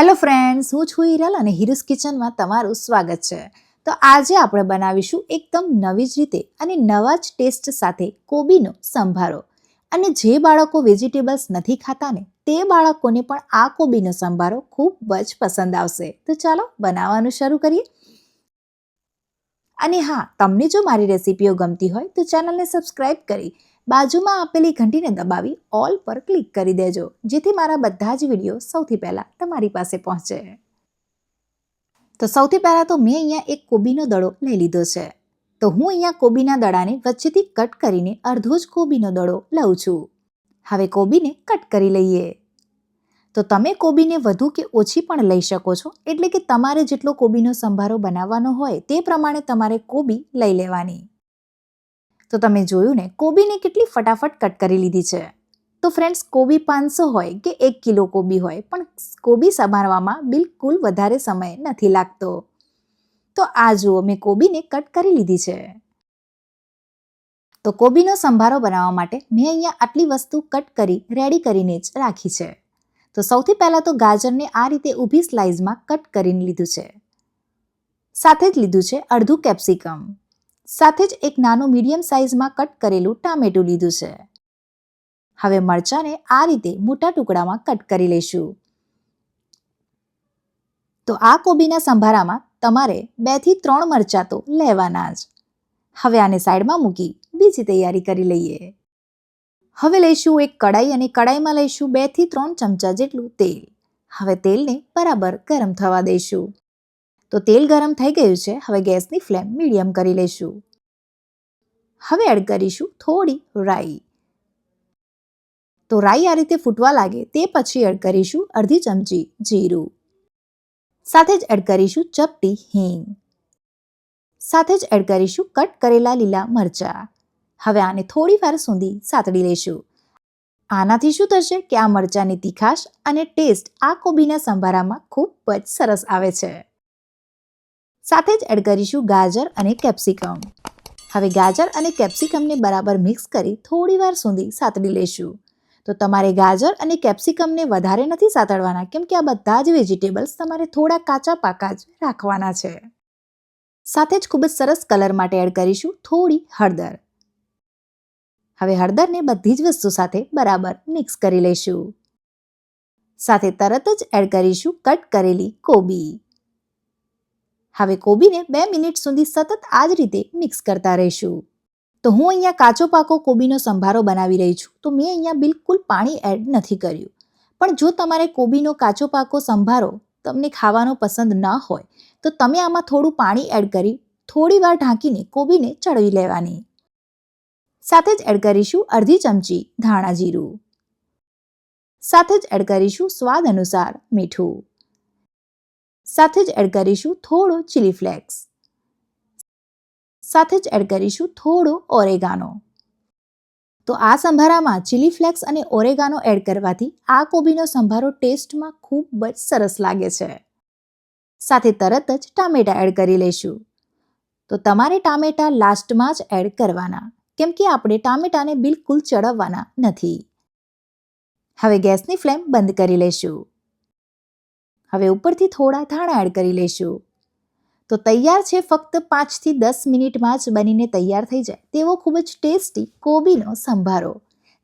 Hello friends, હું છું હિરલ અને હિરુસ કિચનમાં તમારું સ્વાગત છે. તો આજે આપણે બનાવીશું એકદમ નવી જ રીતે અને નવા જ ટેસ્ટ સાથે કોબીનો સંભારો. અને જે બાળકો વેજીટેબલ્સ નથી ખાતા ને, તે બાળકોને પણ આ કોબીનો સંભારો ખૂબ જ પસંદ આવશે. તો ચાલો બનાવવાનું શરૂ કરીએ. અને હા, તમને જો મારી રેસિપીઓ ગમતી હોય તો ચેનલને સબસ્ક્રાઈબ કરી બાજુમાં આપેલી ઘંટીને દબાવી ઓલ પર ક્લિક કરી દેજો. જેથી મારા બધા જ વીડિયો સૌથી પહેલાં તમારી પાસે પહોંચે. તો સૌથી પહેલાં તો મેં અહીંયા એક કોબીનો દડો લઈ લીધો છે. તો હું અહીંયા કોબીના દડાને વચ્ચેથી કટ કરીને અડધો જ કોબીનો દડો લઉં છું. હવે કોબીને કટ કરી લઈએ. તો તમે કોબીને વધુ કે ઓછી પણ લઈ શકો છો, એટલે કે તમારે જેટલો કોબીનો સંભારો બનાવવાનો હોય તે પ્રમાણે તમારે કોબી લઈ લેવાની. તો તમે જોયું ને, કોબીને કેટલી ફટાફટ કટ કરી લીધી છે. તો ફ્રેન્ડ્સ કોબી પાંચસો હોય કે એક કિલો કોબી હોય, પણ કોબી સમારવામાં બિલકુલ વધારે સમય નથી લાગતો. તો આ જુઓ, મેં કોબીને કટ કરી લીધી છે. તો કોબીનો સંભારો બનાવવા માટે મેં અહીંયા આટલી વસ્તુ કટ કરી રેડી કરીને જ રાખી છે. તો સૌથી પહેલાં તો ગાજરને આ રીતે ઊભી સ્લાઇઝમાં કટ કરીને લીધું છે. સાથે જ લીધું છે અડધું કેપ્સિકમ સાથે જ એક નાનું મીડિયમ સાઇઝમાં કટ કરેલું ટામેટું લીધું છે. હવે મરચાંને આ રીતે મોટા ટુકડામાં કટ કરી લઈશું. તો આ કોબીના સંભારામાં તમારે બેથી ત્રણ મરચાં તો લેવાના જ. હવે આને સાઈડમાં મૂકી બીજી તૈયારી કરી લઈએ. હવે લઈશું એક કડાઈ અને કડાઈમાં લઈશું બેથી ત્રણ ચમચા જેટલું તેલ. હવે તેલને બરાબર ગરમ થવા દઈશું. તો તેલ ગરમ થઈ ગયું છે, હવે ગેસની ફ્લેમ મીડિયમ કરી લઈશું. હવે એડ કરીશું થોડી રાઈ. તો રાઈ આ રીતે ફૂટવા લાગે તે પછી એડ કરીશું અડધી ચમચી જીરું. સાથે જ એડ કરીશું ચપટી હિંગ. સાથે જ એડ કરીશું કટ કરેલા લીલા મરચા. હવે આને થોડી વાર સુધી સાતડી લઈશું. આનાથી શું થશે કે આ મરચાંની તીખાશ અને ટેસ્ટ આ કોબીના સંભારામાં ખૂબ જ સરસ આવે છે. સાથે જ એડ કરીશું ગાજર અને કેપ્સિકમ. હવે ગાજર અને કેપ્સિકમને બરાબર મિક્સ કરી થોડી વાર સુધી સાતડી લઈશું તો તમારે ગાજર અને કેપ્સિકમને વધારે નથી સાતડવાના, કેમ કે આ બધા જ વેજીટેબલ્સ તમારે થોડા કાચા પાકા જ રાખવાના છે. સાથે જ ખૂબ જ સરસ કલર માટે એડ કરીશું થોડી હળદર. હવે હળદરને બધી જ વસ્તુ સાથે બરાબર મિક્સ કરી લઈશું સાથે તરત જ એડ કરીશું કટ કરેલી કોબી. હવે કોબીને બે મિનિટ સુધી સતત આ જ રીતે મિક્સ કરતા રહીશું. તો હું અહીંયા કાચો પાકો કોબીનો સંભારો બનાવી રહી છું, તો મેં અહીંયા બિલકુલ પાણી એડ નથી કર્યું. પણ જો તમારે કોબીનો કાચો પાકો સંભારો તમને ખાવાનો પસંદ ન હોય, તો તમે આમાં થોડું પાણી એડ કરી થોડી વાર ઢાંકીને કોબીને ચડવી લેવાની. સાથે જ એડ કરીશું અડધી ચમચી ધાણા જીરું. સાથે જ એડ કરીશું સ્વાદ અનુસાર મીઠું. સાથે જ એડ કરીશું થોડો ચીલી ફ્લેક્સ સાથે જ એડ કરીશું થોડો ઓરેગાનો તો આ સંભારામાં ચીલી ફ્લેક્સ અને ઓરેગાનો એડ કરવાથી આ કોબીનો સંભારો ટેસ્ટમાં ખૂબ જ સરસ લાગે છે. સાથે તરત જ ટામેટા એડ કરી લઈશું. તો તમારે ટામેટા લાસ્ટમાં જ એડ કરવાના, કેમ કે આપણે ટામેટાને બિલકુલ ચડવવાના નથી. હવે ગેસની ફ્લેમ બંધ કરી લઈશું. હવે ઉપરથી થોડા ધાણા એડ કરી લઈશું તો તૈયાર છે ફક્ત પાંચથી દસ મિનિટમાં જ બનીને તૈયાર થઈ જાય તેવો ખૂબ જ ટેસ્ટી કોબીનો સંભારો,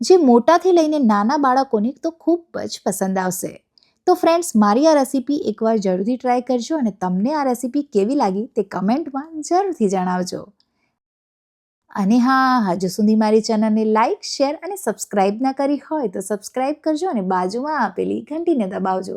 જે મોટાથી લઈને નાના બાળકોને તો ખૂબ જ પસંદ આવશે. તો ફ્રેન્ડ્સ મારી આ રેસીપી એકવાર જરૂરથી ટ્રાય કરજો અને તમને આ રેસીપી કેવી લાગી તે કમેન્ટમાં જરૂરથી જણાવજો. અને હા, હજુ સુધી મારી ચેનલને લાઇક શેર અને સબસ્ક્રાઇબ ના કરી હોય તો સબસ્ક્રાઇબ કરજો અને બાજુમાં આપેલી ઘંટીને દબાવજો.